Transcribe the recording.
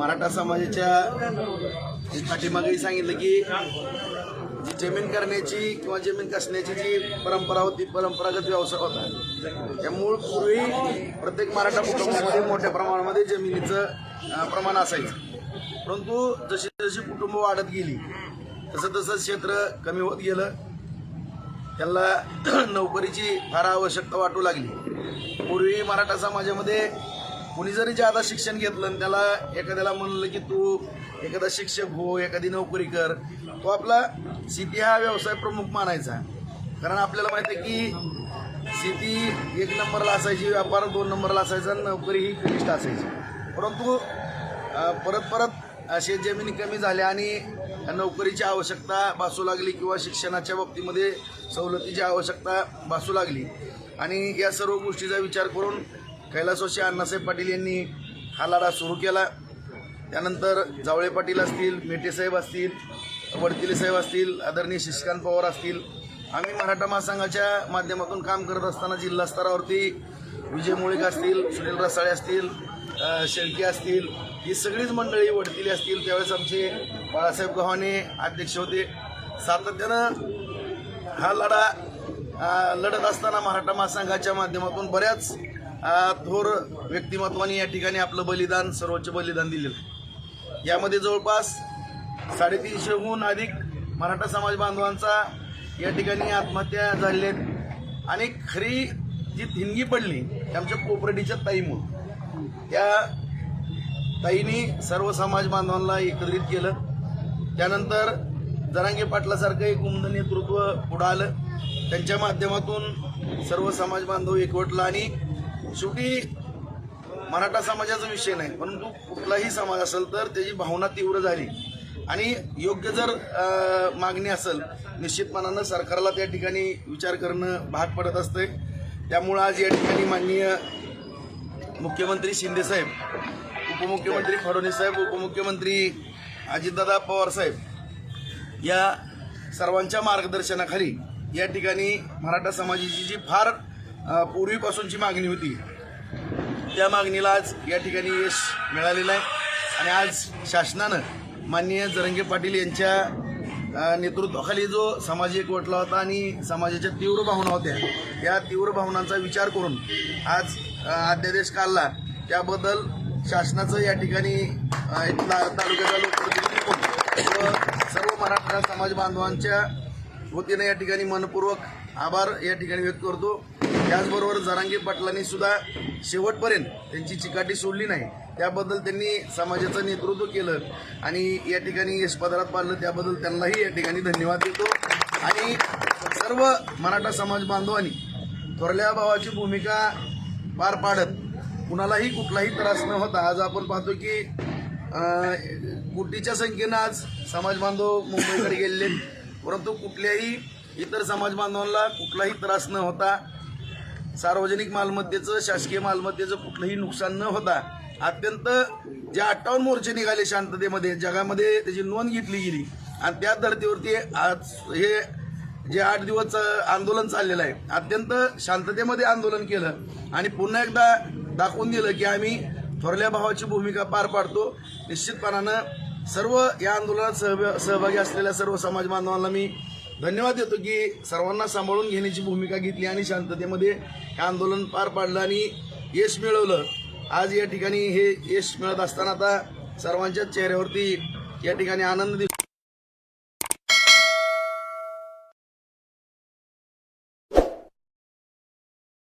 मराठा समाजाच्या पाठीमागेही सांगितलं की जी जमीन करण्याची किंवा जमीन कसण्याची जी परंपरा होती परंपरागत व्यवसाय होता त्यामुळे पूर्वी प्रत्येक मराठा कुटुंबामध्ये मोठ्या प्रमाणामध्ये जमिनीचं प्रमाण असायचं. परंतु जशी जशी कुटुंब वाढत गेली तसं तसं क्षेत्र कमी होत गेलं. त्यांना नोकरीची फार आवश्यकता वाटू लागली. पूर्वी मराठा समाजामध्ये कुणी जरी जे आता शिक्षण घेतलं आणि त्याला एखाद्याला म्हणलं की तू एखादा शिक्षक हो एखादी नोकरी कर तो आपला शेती हा व्यवसाय प्रमुख मानायचा. कारण आपल्याला माहिती आहे की शेती एक नंबरला असायची व्यापार दोन नंबरला असायचा आणि नोकरी ही कनिष्ठ असायची. परंतु परत परत असे जमिनी कमी झाल्या आणि नोकरीची आवश्यकता भासू लागली किंवा शिक्षणाच्या बाबतीमध्ये सवलतीची आवश्यकता भासू लागली. आणि या सर्व गोष्टीचा विचार करून कैलासवासी अण्णासाहेब पाटील यांनी हा लढा सुरू केला. त्यानंतर जावळे पाटील असतील मेटे साहेब असतील वडतिले साहेब असतील आदरणीय शशिकांत पवार असतील. आम्ही मराठा महासंघाच्या माध्यमातून काम करत असताना जिल्हा स्तरावरती विजय मुळीक असतील सुनील रसाळे असतील शेळके असतील ही सगळीच मंडळी वडतिली असतील. त्यावेळेस आमचे बाळासाहेब गव्हाणे अध्यक्ष होते. सातत्यानं हा लढा लढत असताना मराठा महासंघाच्या माध्यमातून बऱ्याच थोर व्यक्तिमत्वाने या ठिकाणी आपलं बलिदान सर्वोच्च बलिदान दिलेलं आहे. यामध्ये जवळपास साडेतीनशेहून अधिक मराठा समाज बांधवांचा या ठिकाणी आत्महत्या झालेल्या आहेत. आणि खरी जी थिंगी पडली ती आमच्या कोपरडीच्या ताईमुळं. त्या ताईनी सर्व समाज बांधवांना एकत्रित केलं. त्यानंतर जरांगे पाटलासारखं एक उमद नेतृत्व पुढं आलं. त्यांच्या माध्यमातून सर्व समाज बांधव एकवटला आणि शेवटी मराठा समाजाचा विषय नाही परंतु कुठलाही समाज असेल तर त्याची भावना तीव्र झाली. आणि योग्य जर मागणी असेल निश्चितपणानं सरकारला त्या ठिकाणी विचार करणं भाग पडत असते त्यामुळं आज या ठिकाणी माननीय मुख्यमंत्री शिंदेसाहेब उपमुख्यमंत्री फडणवीस साहेब उपमुख्यमंत्री अजितदादा पवार साहेब या सर्वांच्या मार्गदर्शनाखाली या ठिकाणी मराठा समाजाची जी फार पूर्वीपासूनची मागणी होती. त्या मागणीला आज या ठिकाणी यश मिळालेलं आहे. आणि आज शासनानं माननीय जरंगे पाटील यांच्या नेतृत्वाखाली जो समाज एकवटला होता आणि समाजाच्या तीव्र भावना होत्या या तीव्र भावनांचा विचार करून आज अध्यादेश काढला. त्याबद्दल शासनाचं या ठिकाणी तालुक्याचा लोकप्रतिनिधी व सर्व मराठा समाज बांधवांच्या वतीनं या ठिकाणी मनपूर्वक आभार या ठिकाणी व्यक्त करतो. त्याचबरोबर जरांगी पाटलांनी सुद्धा शेवटपर्यंत त्यांची चिकाटी सोडली नाही. त्याबद्दल त्यांनी समाजाचं नेतृत्व केलं आणि या ठिकाणी यश पदरात पाडलं. त्याबद्दल त्यांनाही या ठिकाणी धन्यवाद देतो. आणि सर्व मराठा समाज बांधवांनी थोरल्या भावाची भूमिका पार पाडत कुणालाही कुठलाही त्रास न होता आज आपण पाहतो की कोटीच्या संख्येनं आज समाज बांधव मुंबईकडे गेलेले परंतु कुठल्याही इतर समाज बांधवांना कुठलाही त्रास न होता सार्वजनिक मालमत्तेचं शासकीय मालमत्तेचं कुठलंही नुकसान न होता अत्यंत जे अठ्ठावन्न मोर्चे निघाले शांततेमध्ये जगामध्ये त्याची नोंद घेतली गेली. आणि त्या धर्तीवरती आज हे जे आठ दिवस आंदोलन चाललेलं आहे अत्यंत शांततेमध्ये आंदोलन केलं. आणि पुन्हा एकदा दाखवून दिलं की आम्ही थोरल्या भावाची भूमिका पार पाडतो. निश्चितपणानं सर्व या आंदोलनात सहभ सहभागी असलेल्या सर्व समाज बांधवांना मी धन्यवाद देतो की सर्वांना सांभाळून घेण्याची भूमिका घेतली आणि शांततेमध्ये हे आंदोलन पार पाडलं आणि यश मिळवलं. आज या ठिकाणी हे यश मिळत असताना आता सर्वांच्याच चेहऱ्यावरती या ठिकाणी आनंद